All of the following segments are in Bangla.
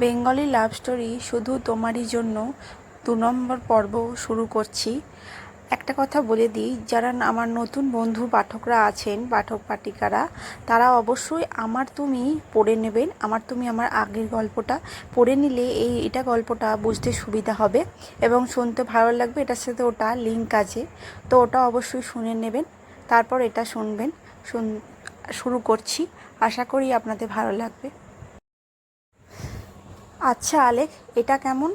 বেঙ্গলি লাভ স্টোরি শুধু তোমারই জন্য দু নম্বর পর্ব শুরু করছি। একটা কথা বলে দিই, যারা আমার নতুন বন্ধু পাঠকরা আছেন, পাঠক পাঠিকারা, তারা অবশ্যই আমার তুমি পড়ে নেবেন, আমার তুমি আমার আগের গল্পটা পড়ে নিলে এই এটা গল্পটা বুঝতে সুবিধা হবে এবং শুনতে ভালো লাগবে। এটার সাথে ওটা লিঙ্ক আছে, তো ওটা অবশ্যই শুনে নেবেন, তারপর এটা শুনবেন, শুন, শুরু করছি। আশা করি আপনাদের ভালো লাগবে। আচ্ছা আলেক এটা কেমন?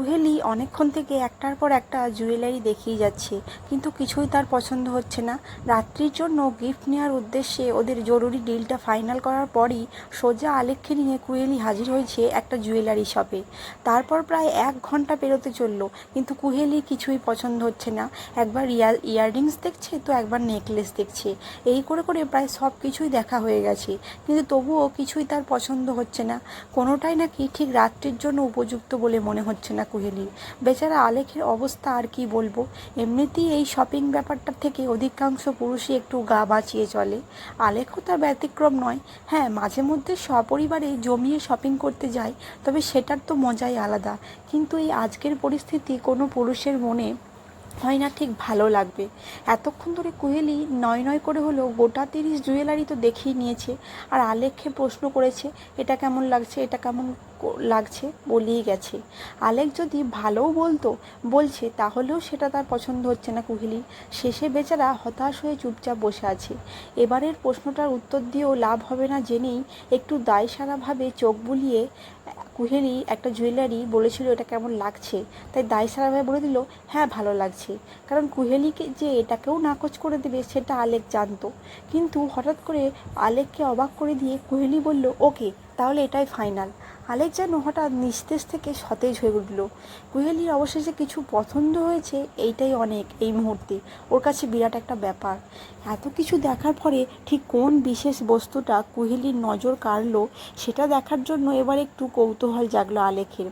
কুহেলি অনেকক্ষণ থেকে একটার পর একটা জুয়েলারি দেখিয়ে যাচ্ছে, কিন্তু কিছুই তার পছন্দ হচ্ছে না। রাত্রির জন্য গিফট নেওয়ার উদ্দেশ্যে ওদের জরুরি ডিলটা ফাইনাল করার পরই সোজা আলেককে নিয়ে কুহেলি হাজির হয়েছে একটা জুয়েলারি শপে। তারপর প্রায় এক ঘণ্টা পেরোতে চলল, কিন্তু কুহেলি কিছুই পছন্দ হচ্ছে না। একবার ইয়ার, ইয়াররিংস দেখছে তো একবার নেকলেস দেখছে। এই করে করে প্রায় সব কিছুই দেখা হয়ে গেছে, কিন্তু তবুও কিছুই তার পছন্দ হচ্ছে না। কোনোটাই নাকি ঠিক রাত্রির জন্য উপযুক্ত বলে মনে হচ্ছে না কুহেলির বেচারা আলেখের অবস্থা আর কি বলব? এমনিতেই এই শপিং ব্যাপারটা থেকে অধিকাংশ পুরুষই একটু গা বাঁচিয়ে চলে। আলেখও তার ব্যতিক্রম নয়। হ্যাঁ মাঝে মধ্যে সপরিবারে জমিয়ে শপিং করতে যায়, তবে সেটার তো মজাই আলাদা। কিন্তু এই আজকের পরিস্থিতি কোনো পুরুষের মনে হয় না ঠিক ভালো লাগবে। এতক্ষণ ধরে কুহেলি নয় নয় করে হলেও গোটা তিরিশ জুয়েলারি তো দেখেই নিয়েছে। আর আলেখে প্রশ্ন করেছে, এটা কেমন লাগছে? এটা কেমন লাগছে বলেই গেছে। আলেক যদি ভালোও বলতো, বলছে, তাহলেও সেটা তার পছন্দ হচ্ছে না কুহেলি। শেষে বেচারা হতাশ হয়ে চুপচাপ বসে আছে। এবারের প্রশ্নটার উত্তর দিয়েও লাভ হবে না জেনেই একটু দায়সারাভাবে চোখ বুলিয়ে, কুহেলি একটা জুয়েলারি বলেছিল, এটা কেমন লাগছে? তাই দায়সারাভাবে বলে দিল হ্যাঁ ভালো লাগছে। কারণ কুহেলিকে যে এটাকেও নাকচ করে দেবে, সেটা আলেক জানতো। কিন্তু হঠাৎ করে আলেককে অবাক করে দিয়ে কুহেলি বলল, ওকে, তাহলে এটাই ফাইনাল। আলেক যেন হঠাৎ নিস্তেজ থেকে সতেজ হয়ে উঠল। কুহেলির অবশেষে কিছু পছন্দ হয়েছে, এইটাই অনেক, এই মুহূর্তে। ওর কাছে বিরাট একটা ব্যাপার। এত কিছু দেখার পরে ঠিক কোন বিশেষ বস্তুটা কুহেলির নজর কাড়লো, সেটা দেখার জন্য এবার একটু কৌতূহল জাগলো আলেখের।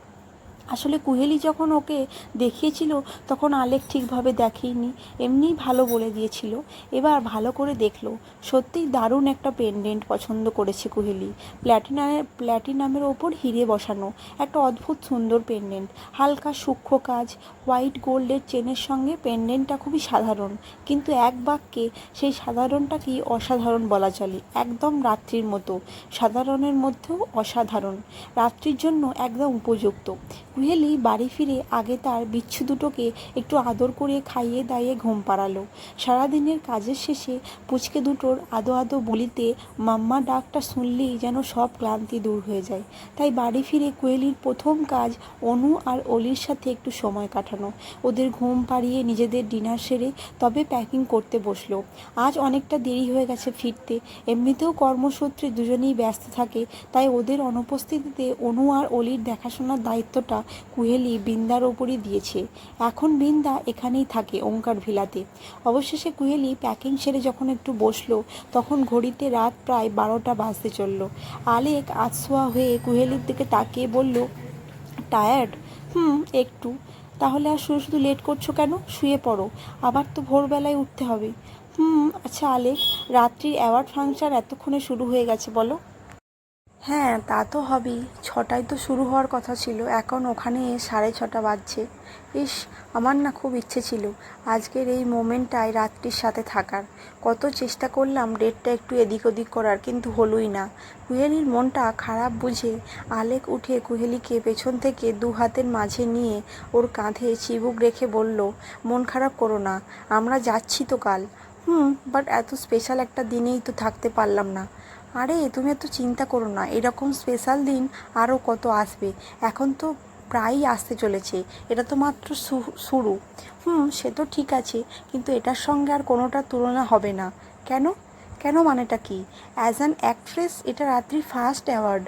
আসলে কুহেলি যখন ওকে দেখিয়েছিল, তখন আলেক ঠিকভাবে দেখেইনি। এমনিই ভালো বলে দিয়েছিল। এবার ভালো করে দেখল। সত্যিই দারুণ একটা পেন্ডেন্ট পছন্দ করেছে কুহেলি। প্ল্যাটিনামের প্ল্যাটিনামের ওপর হিরে বসানো একটা অদ্ভুত সুন্দর পেন্ডেন্ট হালকা সূক্ষ্ম কাজ হোয়াইট গোল্ডের চেনের সঙ্গে পেন্ডেন্টটা খুবই সাধারণ। কিন্তু এক বাক্যে সেই সাধারণটাকেই অসাধারণ বলা চলে। একদম রাত্রির মতো। সাধারণের মধ্যেও অসাধারণ। রাত্রির জন্য একদম উপযুক্ত। কুহেলি বাড়ি ফিরে আগে তার বিচ্ছু দুটোকে একটু আদর করে খাইয়ে দাইয়ে ঘুম পাড়ালো। সারাদিনের কাজের শেষে পুচকে দুটোর আদো আদো বলিতে মাম্মা ডাকটা শুনলেই যেন সব ক্লান্তি দূর হয়ে যায়। তাই বাড়ি ফিরে কোয়েলির প্রথম কাজ অনু আর অলির সাথে একটু সময় কাটানো। ওদের ঘুম পাড়িয়ে নিজেদের ডিনার সেরে তবে প্যাকিং করতে বসল। আজ অনেকটা দেরি হয়ে গেছে ফিরতে। এমনিতেও কর্মসূত্রে দুজনেই ব্যস্ত থাকে, তাই ওদের অনুপস্থিতিতে অনু আর অলির দেখাশোনার দায়িত্বটা কুহেলি বৃন্দার ওপরই দিয়েছে। এখন বৃন্দা এখানেই থাকে ওঙ্কার ভিলাতে। অবশেষে কুহেলি প্যাকিং সেরে যখন একটু বসল, তখন ঘড়িতে রাত প্রায় বারোটা বাজতে চলল। আলেক আতশোয়া হয়ে কুহেলির দিকে তাকিয়ে বলল, টায়ার্ড? হুম, একটু। তাহলে আর শুধু শুধু লেট করছ কেন? শুয়ে পড়ো। আবার তো ভোরবেলায় উঠতে হবে। হুম আচ্ছা আলেক, রাত্রির অ্যাওয়ার্ড ফাংশন এতক্ষণে শুরু হয়ে গেছে, বলো। হ্যাঁ তা তো হবেই। ছটায় তো শুরু হওয়ার কথা ছিল। এখন ওখানে সাড়ে ছটা বাজছে। ইস, আমার না খুব ইচ্ছে ছিল আজকের এই মোমেন্টটায় রাত্রির সাথে থাকার। কত চেষ্টা করলাম ডেটটা একটু এদিক ওদিক করার, কিন্তু হলোই না। কুহেলির মনটা খারাপ বুঝে আলেক উঠে কুহেলিকে পেছন থেকে দু হাতের মাঝে নিয়ে ওর কাঁধে চিবুক রেখে বলল, মন খারাপ করো না, আমরা যাচ্ছি তো কাল। হুম বাট এত স্পেশাল একটা দিনেই তো থাকতে পারলাম না। আরে, তুমি এত চিন্তা করো না, এরকম স্পেশাল দিন আরও কত আসবে। এখন তো প্রায়ই আসতে চলেছে, এটা তো মাত্র শুরু। হুম, সে তো ঠিক আছে, কিন্তু এটার সঙ্গে আর কোনোটার তুলনা হবে না। কেন? কেন মানেটা কি? অ্যাজ অ্যান অ্যাক্ট্রেস এটা রাত্রি ফার্স্ট অ্যাওয়ার্ড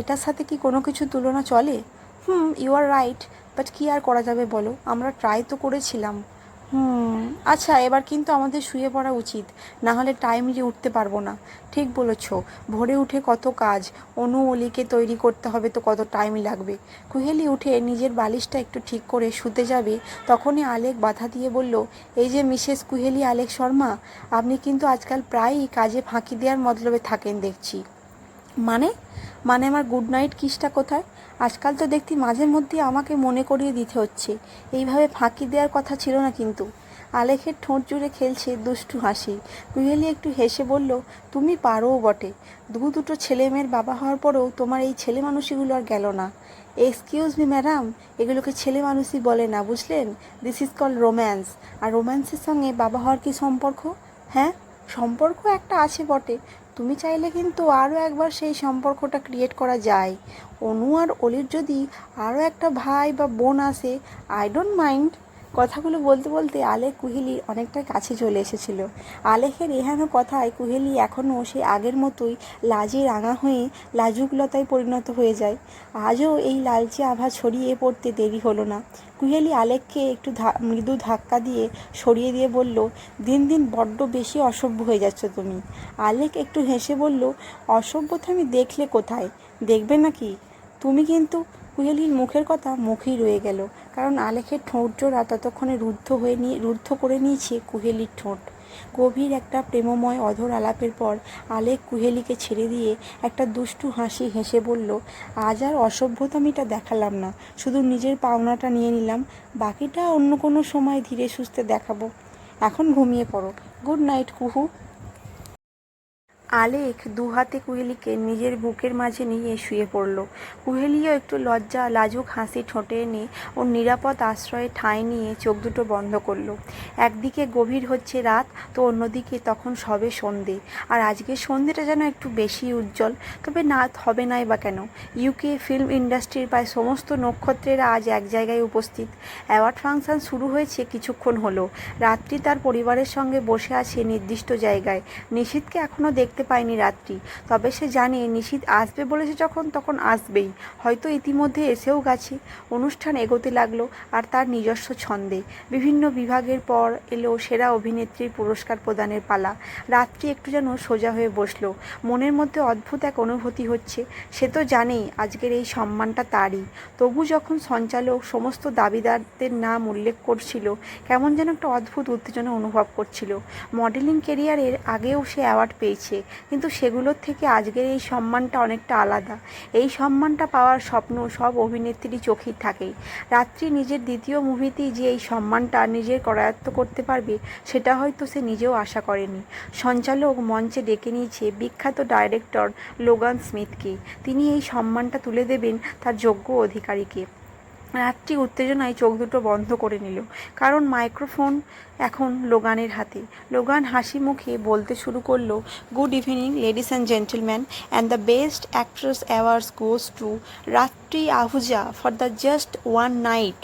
এটার সাথে কি কোনো কিছু তুলনা চলে? Hmm you are right but কী আর করা যাবে বলো? আমরা ট্রাই তো করেছিলাম। হুম। আচ্ছা এবার কিন্তু আমাদের শুয়ে পড়া উচিত। না হলে টাইমলি উঠতে পারব না। ঠিক বলেছ। ভোরে উঠে কত কাজ। অনু অলিকে তৈরি করতে হবে তো কত টাইম লাগবে। কুহেলি উঠে নিজের বালিশটা একটু ঠিক করে শুতে যাবে। তখনই আলেক বাধা দিয়ে বলল, এই যে মিসেস কুহেলি আলেক শর্মা, আপনি কিন্তু আজকাল প্রায়ই কাজে ফাঁকি দেওয়ার মতলবে থাকেন দেখছি। মানে? মানে আমার গুড নাইট কিসটা কোথায়? আজকাল তো দেখতি মাঝে মধ্যে আমাকে মনে করিয়ে দিতে হচ্ছে। এইভাবে ফাঁকি দেওয়ার কথা ছিল না কিন্তু। আলেখের ঠোঁট জুড়ে খেলছে দুষ্টু হাসি। কুহেলি একটু হেসে বলল, তুমি পারোও বটে। দু দুটো ছেলে মেয়ের বাবা হওয়ার পরেও তোমার এই ছেলে মানুষগুলো আর গেল না। এক্সকিউজ মি ম্যাডাম এগুলোকে ছেলে মানুষই বলে না, বুঝলেন? দিস ইজ কল রোম্যান্স আর রোম্যান্সের সঙ্গে বাবা হওয়ার কি সম্পর্ক? হ্যাঁ সম্পর্ক একটা আছে বটে। তুমি চাইলে কিন্তু আরও একবার সেই সম্পর্কটা ক্রিয়েট করা যায়। অনু আর অলির যদি আরও একটা ভাই বা বোন আসে আই ডোন্ট মাইন্ড কথাগুলো বলতে বলতে আলেখ কুহেলি অনেকটা কাছে চলে এসেছিল। আলেখের এহেন কথায় কুহেলি এখনও সে আগের মতোই লাজে রাঙা হয়ে লাজুকলতায় পরিণত হয়ে যায়। আজও এই লালচে আভা ছড়িয়ে পড়তে দেরি হলো না। কুহেলি আলেককে একটু মৃদু ধাক্কা দিয়ে সরিয়ে দিয়ে বলল, দিন দিন বড্ড বেশি অসভ্য হয়ে যাচ্ছ তুমি। আলেক একটু হেসে বলল, অসভ্যতা আমি দেখলে কোথায়? দেখবে নাকি? তুমি কিন্তু কুহেলির মুখের কথা মুখেই রয়ে গেল, কারণ আলেখের ঠোঁট জোড়া ততক্ষণে রুদ্ধ হয়ে নিয়ে, রুদ্ধ করে নিয়েছে কুহেলির ঠোঁট। গভীর একটা প্রেমময়, অধর আলাপের পর আলেক কুহেলিকে ছেড়ে দিয়ে একটা দুষ্টু হাসি হেসে বলল, আজ আর অসভ্যতামিটা দেখালাম না, শুধু নিজের পাওনাটা নিয়ে নিলাম, বাকিটা অন্য কোনো সময় ধীরে সুস্থে দেখাবো। এখন ঘুমিয়ে পড়ো। গুড নাইট কুহু। আলেক দু হাতে কুহেলিকে নিজের বুকের মাঝে নিয়ে শুয়ে পড়ল। কুহেলিও একটু লজ্জা, লাজুক হাসি ঠোঁটে এনে ওর নিরাপদ আশ্রয়ে ঠাঁই নিয়ে চোখ দুটো বন্ধ করল। একদিকে গভীর হচ্ছে রাত, তো অন্যদিকে তখন সবে সন্ধে। আর আজকের সন্ধেটা যেন একটু বেশি উজ্জ্বল, তবে না, হবে নাই বা কেন? ইউকে ফিল্ম ইন্ডাস্ট্রির প্রায় সমস্ত নক্ষত্রেরা আজ এক জায়গায় উপস্থিত। অ্যাওয়ার্ড ফাংশন শুরু হয়েছে কিছুক্ষণ হলো। রাত্রি তার পরিবারের সঙ্গে বসে আছে নির্দিষ্ট জায়গায়। নিশীথকে এখনও দেখতে পায়নি রাত্রি। তবে সে জানে নিশীথ আসবে বলেছে যখন তখন আসবেই। হয়তো ইতিমধ্যে এসেও গেছে। অনুষ্ঠান এগোতে লাগল আর তার নিজস্ব ছন্দে। বিভিন্ন বিভাগের পর এলো সেরা অভিনেত্রীর পুরস্কার প্রদানের পালা। রাত্রি একটু যেন সোজা হয়ে বসল। মনের মধ্যে অদ্ভুত এক অনুভূতি হচ্ছে। সে তো জানেই আজকের এই সম্মানটা তারই। তবু যখন সঞ্চালক সমস্ত দাবিদারদের নাম উল্লেখ করছিল, কেমন যেন একটা অদ্ভুত উত্তেজনা অনুভব করছিল। মডেলিং কেরিয়ারের আগেও সে অ্যাওয়ার্ড পেয়েছে। কিন্তু সেগুলোর থেকে আজকের এই সম্মানটা অনেকটা আলাদা। এই সম্মানটা পাওয়ার স্বপ্ন সব অভিনেত্রী চোখেই থাকেই। রাত্রি নিজের দ্বিতীয় মুভিতেই যে এই সম্মানটা নিজের করায়ত্ত করতে পারবে, সেটা হয়তো সে নিজেও আশা করেনি। সঞ্চালক মঞ্চে ডেকে নিয়েছে বিখ্যাত ডাইরেক্টর লোগান স্মিথকে। তিনি এই সম্মানটা তুলে দেবেন তার যোগ্য অধিকারীকে। রাত্রি উত্তেজনায় চোখ দুটো বন্ধ করে নিল। কারণ মাইক্রোফোন এখন লোগানের হাতে। লোগান হাসি মুখে বলতে শুরু করল, good evening, ladies and gentleman, and the best actress awards goes to Ratri Ahuja for the just one night.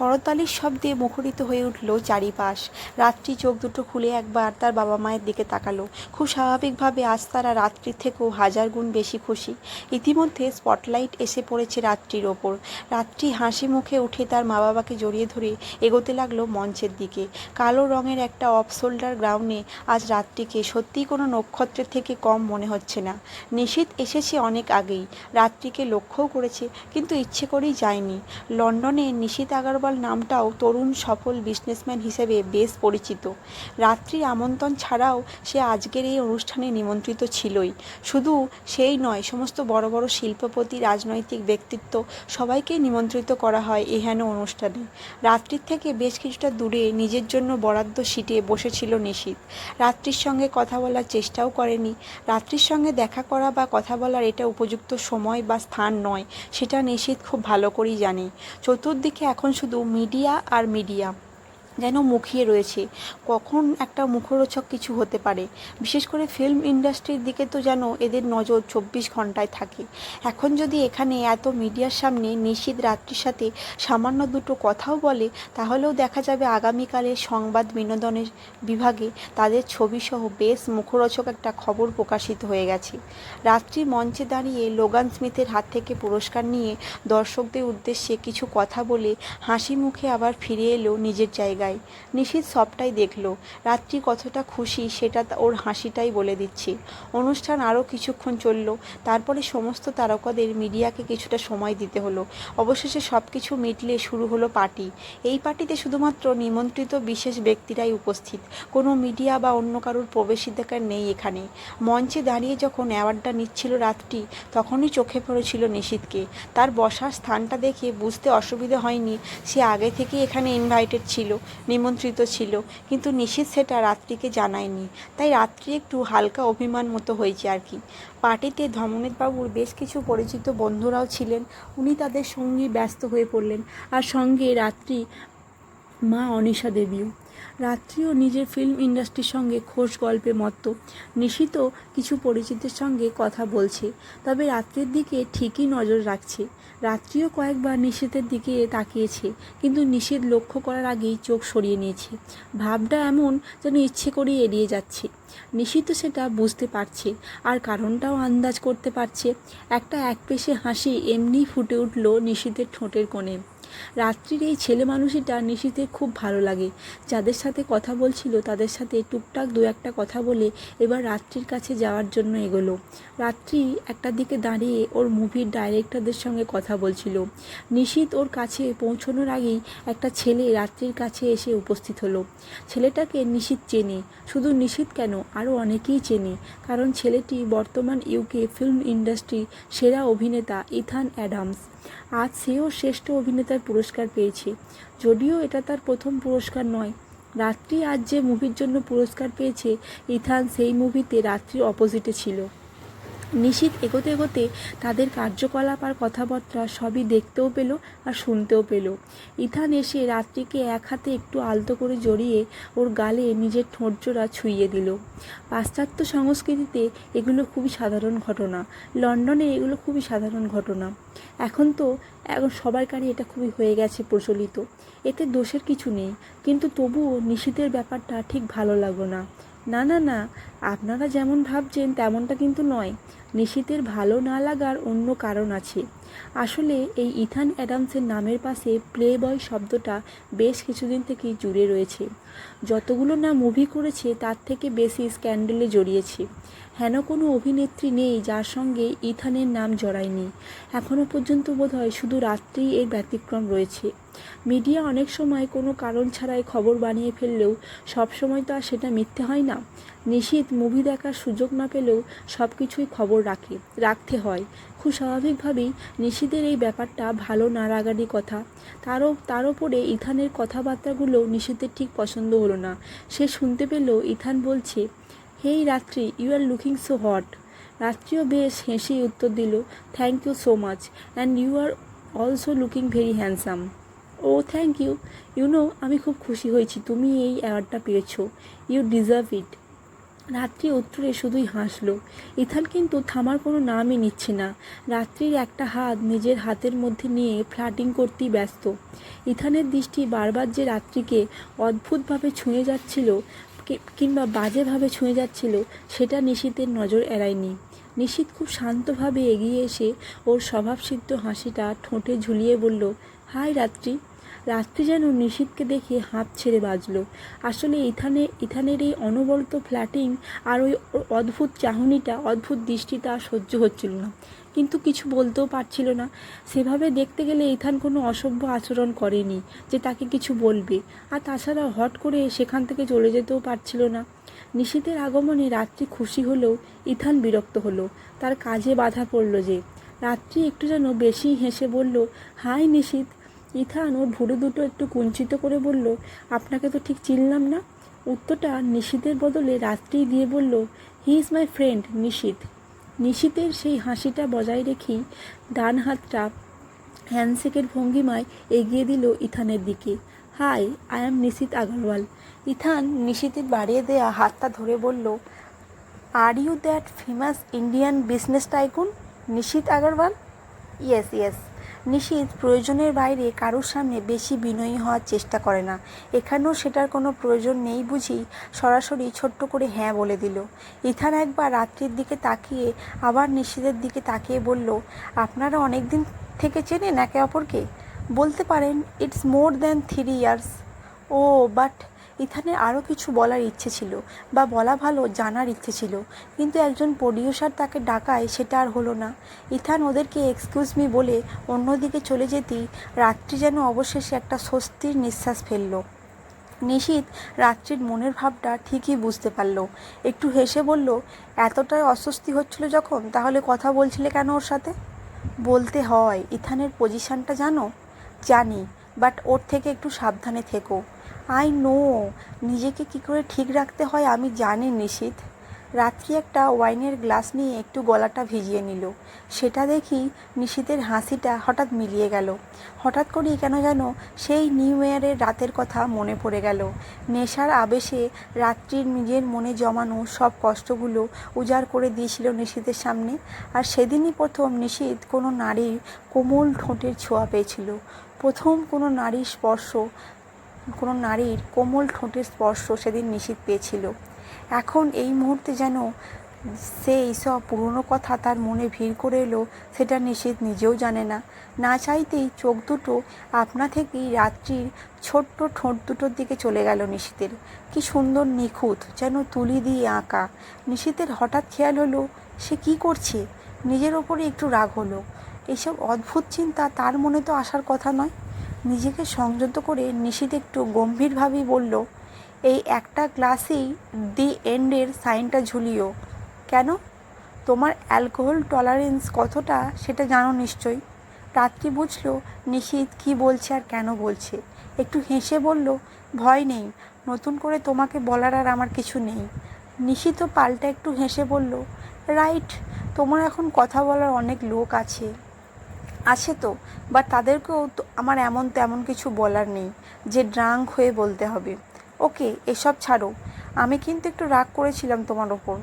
করতালির শব্দে মুখরিত হয়ে উঠল চারিপাশ। রাত্রি চোখ দুটো খুলে একবার তার বাবা মায়ের দিকে তাকালো। খুব স্বাভাবিকভাবে আজ তারা রাত্রির থেকেও হাজার গুণ বেশি খুশি। ইতিমধ্যে স্পটলাইট এসে পড়েছে রাত্রির ওপর। রাত্রি হাসি মুখে উঠে তার মা বাবাকে জড়িয়ে ধরে এগোতে লাগল মঞ্চের দিকে। কালো রঙের একটা অফ শোল্ডার গ্রাউন্ডে আজ রাত্রিকে সত্যিই কোনো নক্ষত্রের থেকে কম মনে হচ্ছে না। নিশীত এসেছে অনেক আগেই। রাত্রিকে লক্ষ্যও করেছে, কিন্তু ইচ্ছে করেই যায়নি। লন্ডনে নিশীত আগরওয়াল নামটাও তরুণ সফল বিজনেসম্যান হিসেবে বেশ পরিচিত। রাত্রির আমন্ত্রণ ছাড়াও সে আজকের এই অনুষ্ঠানে নিমন্ত্রিত ছিলই। শুধু সেই নয়, সমস্ত বড় বড় শিল্পপতি, রাজনৈতিক ব্যক্তিত্ব সবাইকেই নিমন্ত্রিত করা হয় এহেন অনুষ্ঠানে। রাত্রির থেকে বেশ কিছুটা দূরে নিজের জন্য বরাদ্দ সিটে বসেছিল নিশীত। রাত্রির সঙ্গে কথা বলার চেষ্টাও করেনি। রাত্রির সঙ্গে দেখা করা বা কথা বলার এটা উপযুক্ত সময় বা স্থান নয়, সেটা নিশীত খুব ভালো করেই জানে। চতুর্দিকে এখন শুধু মিডিয়া আর মিডিয়া যেন মুখিয়ে রয়েছে। কখন একটা মুখরোচক কিছু হতে পারে। বিশেষ করে ফিল্ম ইন্ডাস্ট্রির দিকে তো যেন এদের নজর চব্বিশ ঘন্টায় থাকে। এখন যদি এখানে এত মিডিয়ার সামনে নিশীত রাত্রির সাথে সামান্য দুটো কথাও বলে, তাহলেও দেখা যাবে আগামীকালের সংবাদ বিনোদনের বিভাগে তাদের ছবিসহ বেশ মুখরোচক একটা খবর প্রকাশিত হয়ে গেছে। রাত্রি মঞ্চে দাঁড়িয়ে লোগান স্মিথের হাত থেকে পুরস্কার নিয়ে দর্শকদের উদ্দেশ্যে কিছু কথা বলে হাসি মুখে আবার ফিরে এলো নিজের জায়গায়। জায়গায়। নিশীথ সবটাই দেখল। রাত্রি কতটা খুশি, সেটা ওর হাসিটাই বলে দিচ্ছে। অনুষ্ঠান আরও কিছুক্ষণ চলল। তারপরে সমস্ত তারকাদের মিডিয়াকে কিছুটা সময় দিতে হলো। অবশেষে সব কিছু মিটলে শুরু হলো পার্টি। এই পার্টিতে শুধুমাত্র নিমন্ত্রিত বিশেষ ব্যক্তিরাই উপস্থিত। কোনো মিডিয়া বা অন্য কারোর প্রবেশাধিকার নেই এখানে। মঞ্চে দাঁড়িয়ে যখন অ্যাওয়ার্ডটা নিচ্ছিল রাত্রি, তখনই চোখে পড়েছিল নিশীথকে। তার বসার স্থানটা দেখে বুঝতে অসুবিধা হয়নি। সে আগে থেকেই এখানে ইনভাইটেড ছিল। নিমন্ত্রিত ছিল, কিন্তু নিশীথ সেটা রাত্রিকে জানায়নি। তাই রাত্রি একটু হালকা অভিমান মতো হয়েছে আর কি। পার্টিতে বাবুর বেশ কিছু পরিচিত বন্ধুরাও ছিলেন, উনি তাদের সঙ্গে ব্যস্ত হয়ে পড়লেন। আর সঙ্গে রাত্রি মা অনিশা দেবীও। রাত্রিও নিজের ফিল্ম ইন্ডাস্ট্রির সঙ্গে খোশ গল্পে মত্ত। নিশিত কিছু পরিচিতের সঙ্গে কথা বলছে, তবে রাত্রির দিকে ঠিকই নজর রাখছে। রাত্রিও কয়েকবার নিশীথের দিকে তাকিয়েছে, কিন্তু নিষেধ লক্ষ্য করার আগেই চোখ সরিয়ে নিয়েছে। ভাবটা এমন যেন ইচ্ছে করেই এড়িয়ে যাচ্ছে। নিশিত সেটা বুঝতে পারছে, আর কারণটাও আন্দাজ করতে পারছে। একটা একপেশে হাসি এমনিই ফুটে উঠল নিশীথের ঠোঁটের কোণে। রাত্রির এই ছেলে মানুষটা নিশীথের খুব ভালো লাগে। যাদের সাথে কথা বলছিল, তাদের সাথে টুকটাক দু একটা কথা বলে এবার রাত্রির কাছে যাওয়ার জন্য এগোলো। রাত্রি একটার দিকে দাঁড়িয়ে ওর মুভির ডাইরেক্টরদের সঙ্গে কথা বলছিল। নিশীথ ওর কাছে পৌঁছানোর আগেই একটা ছেলে রাত্রির কাছে এসে উপস্থিত হলো। ছেলেটাকে নিশীথ চেনে। শুধু নিশীথ কেন আরও অনেকেই চেনে। কারণ ছেলেটি বর্তমান ইউকে ফিল্ম ইন্ডাস্ট্রি সেরা অভিনেতা ইথান অ্যাডামস। আজ সেও শ্রেষ্ঠ অভিনেতার পুরস্কার পেয়েছে। যদিও এটা তার প্রথম পুরস্কার নয়। রাত্রি আজ যে মুভির জন্য পুরস্কার পেয়েছে, ইথান সেই মুভিতে রাত্রির অপোজিটে ছিল। নিশীত এগোতে এগোতে তাদের কার্যকলাপ আর কথাবার্তা সবই দেখতেও পেল আর শুনতেও পেল। ইথান এসে রাত্রিকে এক হাতে একটু আলতো করে জড়িয়ে ওর গালে নিজের ঠোঁটজোড়া ছুঁয়ে দিল। পাশ্চাত্য সংস্কৃতিতে এগুলো খুবই সাধারণ ঘটনা। লন্ডনে এগুলো খুবই সাধারণ ঘটনা। এখন তো এখন সবার কারই এটা খুবই হয়ে গেছে প্রচলিত। এতে দোষের কিছু নেই। কিন্তু তবুও নিশীতের ব্যাপারটা ঠিক ভালো লাগল না। না না না, আপনারা যেমন ভাবছেন তেমনটা কিন্তু নয়। নিশীতের ভালো না লাগার অন্য কারণ আছে। আসলে এই ইথান অ্যাডামসের নামের পাশে প্লে বয় শব্দটা বেশ কিছুদিন থেকেই জুড়ে রয়েছে। যতগুলো না মুভি করেছে তার থেকে বেশি স্ক্যান্ডেলে জড়িয়েছে। হেন কোনো অভিনেত্রী নেই যার সঙ্গে ইথানের নাম জড়ায়নি। এখনও পর্যন্ত বোধহয় শুধু রাত্রেই এর ব্যতিক্রম রয়েছে। মিডিয়া অনেক সময় কোনো কারণ ছাড়াই খবর বানিয়ে ফেললেও সব সময় তো আর সেটা মিথ্যে হয় না। নিশীত মুভি দেখার সুযোগ না পেলেও সব কিছুই খবর রাখে, রাখতে হয়। খুব স্বাভাবিকভাবেই নিশীতের এই ব্যাপারটা ভালো না লাগারই কথা। তারও, তার ওপরে ইথানের কথাবার্তাগুলো নিশীতের ঠিক পছন্দ হলো না। সে শুনতে পেল ইথান বলছে hey Ratri you are looking so hot রাত্রিও বেশ হেসেই উত্তর দিল thank you so much and you are also looking very handsome oh thank you you know আমি খুব খুশি হয়েছি, তুমি এই অ্যাওয়ার্ডটা পেয়েছ। ইউ ডিজার্ভ ইট রাত্রি উত্তরে শুধুই হাসলো, ইথান কিন্তু থামার কোনো নামই নিচ্ছে না। রাত্রির একটা হাত নিজের হাতের মধ্যে নিয়ে ফ্লাটিং করতেই ব্যস্ত। ইথানের দৃষ্টি বারবার যে রাত্রিকে অদ্ভুতভাবে ছুঁয়ে যাচ্ছিল কিংবা বাজেভাবে ছুঁয়ে যাচ্ছিল, সেটা নিশীতের নজর এড়ায়নি। নিশীত খুব শান্তভাবে এগিয়ে এসে ওর স্বভাবসিদ্ধ হাসিটা ঠোঁটে ঝুলিয়ে বলল হাই রাত্রি। রাত্রি যেন নিশীথকে দেখে হাঁপ ছেড়ে বাজল। আসলে ইথানে, ইথানের এই অনবরত ফ্ল্যাটিং আর ওই অদ্ভুত চাহনিটা, অদ্ভুত দৃষ্টিটা সহ্য হচ্ছিল না। কিন্তু কিছু বলতেও পারছিল না। সেভাবে দেখতে গেলে ইথান কোনো অসভ্য আচরণ করেনি যে তাকে কিছু বলবে। আর তাছাড়া হট করে সেখান থেকে চলে যেতেও পারছিল না। নিশীতের আগমনে রাত্রি খুশি হলেও ইথান বিরক্ত হলো। তার কাজে বাধা পড়ল যে, রাত্রি একটু যেন বেশি হেসে বলল হাই নিশীত ইথান ওর ভুরু দুটো একটু কুঞ্চিত করে বলল, আপনাকে তো ঠিক চিনলাম না। উত্তরটা নিশীতের বদলে রাত্রিই দিয়ে বলল হি ইজ মাই ফ্রেন্ড নিশীত নিশীতের সেই হাসিটা বজায় রেখেই ডান হাতটা হ্যান্ডশেকের ভঙ্গিমায় এগিয়ে দিল ইথানের দিকে। Hi I am Nishit Agarwal. Ethan নিশীতের বাড়িয়ে দেয়া হাতটা ধরে বলল are you that famous Indian business tycoon Nishit Agarwal? Yes yes Nishit প্রয়োজনের বাইরে কারোর সামনে বেশি বিনয়ী হওয়ার চেষ্টা করে না। এখানেও সেটার কোনো প্রয়োজন নেই বুঝি সরাসরি ছোট্ট করে হ্যাঁ বলে দিল। ইথান একবার রাত্রির দিকে তাকিয়ে আবার নিশীতের দিকে তাকিয়ে বলল, আপনারা অনেক দিন থেকে চেনেন একে অপরকে? বলতে পারেন it's more than three years oh but ইথানের আরও কিছু বলার ইচ্ছে ছিল বা বলা ভালো জানার ইচ্ছে ছিল, কিন্তু একজন প্রডিউসার তাকে ডাকায় সেটা আর হলো না। ইথান ওদেরকে এক্সকিউজ মি বলে অন্যদিকে চলে যেতেই রাত্রি যেন অবশেষে একটা স্বস্তির নিঃশ্বাস ফেলল। নিশীত রাত্রির মনের ভাবটা ঠিকই বুঝতে পারল। একটু হেসে বলল, এতটাই অস্বস্তি হচ্ছিল যখন? তাহলে কথা বলছিলে কেন ওর সাথে? বলতে হয়, ইথানের পজিশনটা জানো? জানি বাট ওর থেকে একটু সাবধানে থেকো। আই নো, নিজেকে কি করে ঠিক রাখতে হয় আমি জানি নিশীত। রাত্রি একটা ওয়াইনের গ্লাস নিয়ে একটু গলাটা ভিজিয়ে নিল। সেটা দেখি নিশীতের হাসিটা হঠাৎ মিলিয়ে গেল। হঠাৎ করেই কেন যেন সেই নিউ ইয়ারের রাতের কথা মনে পড়ে গেল। নেশার আবেশে রাত্রির নিজের মনে জমানো সব কষ্টগুলো উজাড় করে দিয়েছিল নিশীতের সামনে। আর সেদিনই প্রথম নিশীত কোনো নারীর কোমল ঠোঁটের ছোঁয়া পেয়েছিল। প্রথম কোনো নারীর স্পর্শ কোনো নারীর কোমল ঠোঁটের স্পর্শ সেদিন নিশীত পেয়েছিল। এখন এই মুহূর্তে যেন সে এইসব পুরনো কথা তার মনে ভিড় করে এলো, সেটা নিশ্চিত নিজেও জানে না। না চাইতেই চোখ দুটো আপনা থেকেই রাত্রির ছোট্ট ঠোঁট দুটোর দিকে চলে গেল নিশীতের কি সুন্দর নিখুঁত যেন তুলি দিয়ে আঁকা। নিশীতের হঠাৎ খেয়াল হলো, সে কি করছে? নিজের ওপরে একটু রাগ হলো। এইসব অদ্ভুত চিন্তা তার মনে তো আসার কথা নয়। নিজেকে সংযত করে নিশীত একটু গম্ভীরভাবেই বলল, এই একটা ক্লাসেই দি এন্ডের সাইনটা ঝুলিও। কেন? তোমার অ্যালকোহল টলারেন্স কতটা সেটা জানো নিশ্চয়ই? রাত্রি বুঝলো, নিশীত কি বলছে আর কেন বলছে। একটু হেসে বলল, ভয় নেই, নতুন করে তোমাকে বলার আর আমার কিছু নেই। নিশীত পাল্টা একটু হেসে বলল, রাইট, তোমার এখন কথা বলার অনেক লোক আছে। আছে তো বা তাদেরকেও আমার এমন তেমন কিছু বলার নেই, যে ড্রাঙ্ক হয়ে বলতে হবে। ওকে, এসব ছাড়ো। আমি কিন্তু একটু রাগ করেছিলাম তোমার ওপর।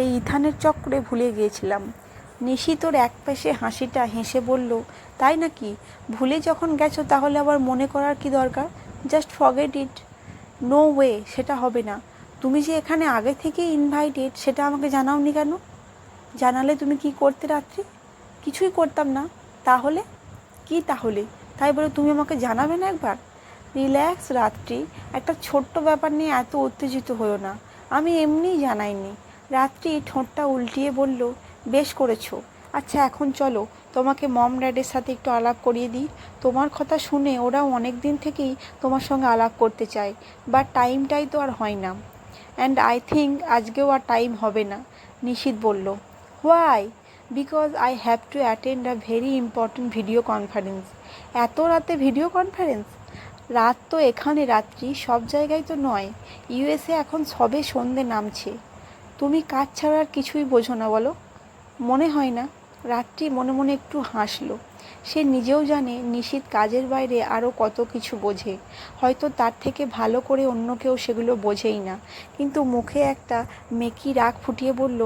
এই ইথানের চক্রে ভুলে গিয়েছিলাম। নিশি তোর এক পাশে হাসিটা হেসে বলল, তাই নাকি? ভুলে যখন গেছো তাহলে আবার মনে করার কি দরকার? Just forget it no way সেটা হবে না। তুমি যে এখানে আগে থেকে ইনভাইটেড সেটা আমাকে জানাওনি কেন? জানালে তুমি কি করতে রাত্রি? কিছুই করতাম না। তাহলে? কি তাহলে? তাই বলে তুমি আমাকে জানাবে না একবার? রিল্যাক্স রাত্রি, একটা ছোট্ট ব্যাপার নিয়ে এত উত্তেজিত হলো না। আমি এমনিই জানাইনি। রাত্রি ঠোঁটটা উল্টিয়ে বলল, বেশ করেছ। আচ্ছা এখন চলো। তোমাকে মম ড্যাডের সাথে একটু আলাপ করিয়ে দিই। তোমার কথা শুনে ওরাও অনেক দিন থেকেই তোমার সঙ্গে আলাপ করতে চায় বাট টাইমটাই তো আর হয় না। অ্যান্ড আই থিঙ্ক আজকেও আর টাইম হবে না, নিশীত বলল। Why? Because I have to attend a very important video conference এত রাতে ভিডিও কনফারেন্স রাত তো এখানে রাত্রি, সব জায়গায় তো নয়। ইউএসএ এখন সবে সন্ধে নামছে। তুমি কাজ ছাড়া আর কিছুই বোঝো না, বলো। মনে হয় না, রাত্রি মনে মনে একটু হাসলো। সে নিজেও জানে, নিশীত কাজের বাইরে আরও কত কিছু বোঝে। হয়তো তার থেকে ভালো করে অন্য কেউ সেগুলো বোঝেই না। কিন্তু মুখে একটা মেকি রাগ ফুটিয়ে বলল,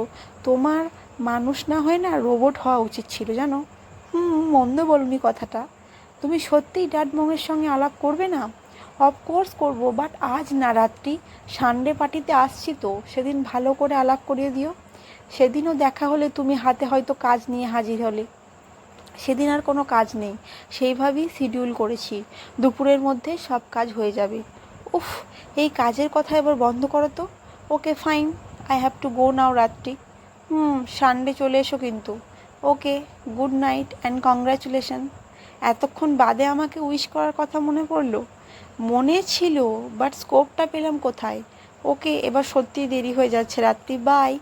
তোমার মানুষ না হয় না রোবট হওয়া উচিত ছিল, জানো? হুম, মন্দ বলুনি কথাটা। তুমি সত্যিই ড্যাড মমের সঙ্গে আলাপ করবে না? অফকোর্স করব বাট আজ না রাত্রি সানডে পার্টিতে আসছি তো, সেদিন ভালো করে আলাপ করিয়ে দিও। সেদিনও দেখা হলে তুমি হাতে হয়তো কাজ নিয়ে হাজির হলে। সেদিন আর কোনো কাজ নেই, সেইভাবেই শিডিউল করেছি। দুপুরের মধ্যে সব কাজ হয়ে যাবে। উফ, এই কাজের কথা এবার বন্ধ করো তো। Okay fine I have to go now Ratri. Hmm, Sunday চলে এসো কিন্তু। Okay, good night and congratulation. এতক্ষণ বাদে আমাকে উইশ করার কথা মনে পড়ল? মনে ছিল, বাট স্কোপটা পেলাম কোথায়? ওকে, এবার সত্যি দেরি হয়ে যাচ্ছে Ratri. Bye.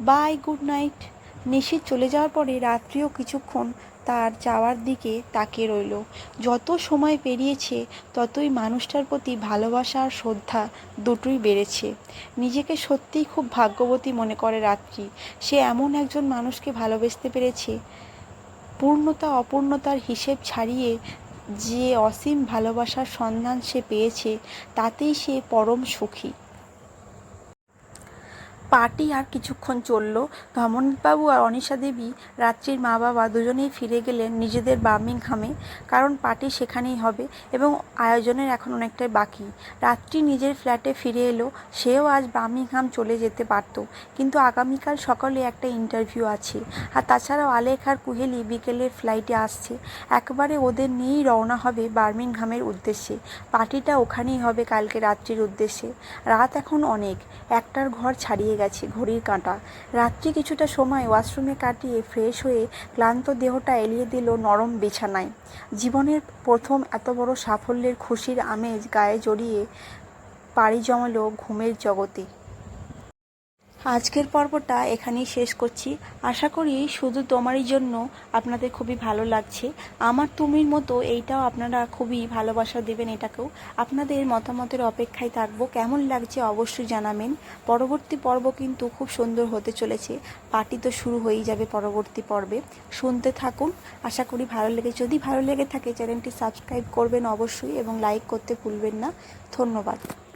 Bye, good night. Nishi চলে যাওয়ার পরে রাত্রিও কিছুক্ষণ তার যাওয়ার দিকে তাকিয়ে রইল। যত সময় পেরিয়েছে, ততই মানুষটার প্রতি ভালোবাসা আর শ্রদ্ধা দুটোই বেড়েছে। নিজেকে সত্যিই খুব ভাগ্যবতী মনে করে রাত্রি। সে এমন একজন মানুষকে ভালোবাসতে পেরেছে, পূর্ণতা অপূর্ণতার হিসেব ছাড়িয়ে যে অসীম ভালোবাসার সন্ধান সে পেয়েছে, তাতেই সে পরম সুখী। পার্টি আর কিছুক্ষণ চলল। ধমনবাবু আর অনিশা দেবী রাত্রির মা বাবা দুজনেই ফিরে গেলেন নিজেদের বার্মিংহামে, কারণ পার্টি সেখানেই হবে এবং আয়োজনের এখন অনেকটাই বাকি। রাত্রি নিজের ফ্ল্যাটে ফিরে এলো, সেও আজ বার্মিংহাম চলে যেতে পারত, কিন্তু আগামীকাল সকালে একটা ইন্টারভিউ আছে। আর তাছাড়াও আলেখ আর কুহেলি বিকেলের ফ্লাইটে আসছে। একবারে ওদের নিয়েই রওনা হবে বার্মিংহামের উদ্দেশ্যে। পার্টিটা ওখানেই হবে কালকে রাত্রির উদ্দেশ্যে। রাত এখন অনেক, একটার ঘর ছাড়িয়ে গেছে ঘড়ির কাঁটা। রাত্রি কিছুটা সময় ওয়াশরুমে কাটিয়ে ফ্রেশ হয়ে ক্লান্ত দেহটা এলিয়ে দিল নরম বিছানায়। জীবনের প্রথম এত বড় সাফল্যের খুশির আমেজ গায়ে জড়িয়ে পাড়ি জমালো ঘুমের জগতে। আজকের পর্বটা এখানেই শেষ করছি। আশা করি শুধু তোমারই জন্য আপনাদের খুবই ভালো লাগছে। আমার তুমির মতো এইটাও আপনারা খুবই ভালোবাসা দেবেন এটাকেও। আপনাদের মতামতের অপেক্ষায় থাকব। কেমন লাগছে অবশ্যই জানাবেন। পরবর্তী পর্ব কিন্তু খুব সুন্দর হতে চলেছে। পার্টি তো শুরু হয়েই যাবে পরবর্তী পর্বে। শুনতে থাকুন। আশা করি ভালো লেগে, যদি ভালো লেগে থাকে চ্যানেলটি সাবস্ক্রাইব করবেন অবশ্যই এবং লাইক করতে ভুলবেন না। ধন্যবাদ।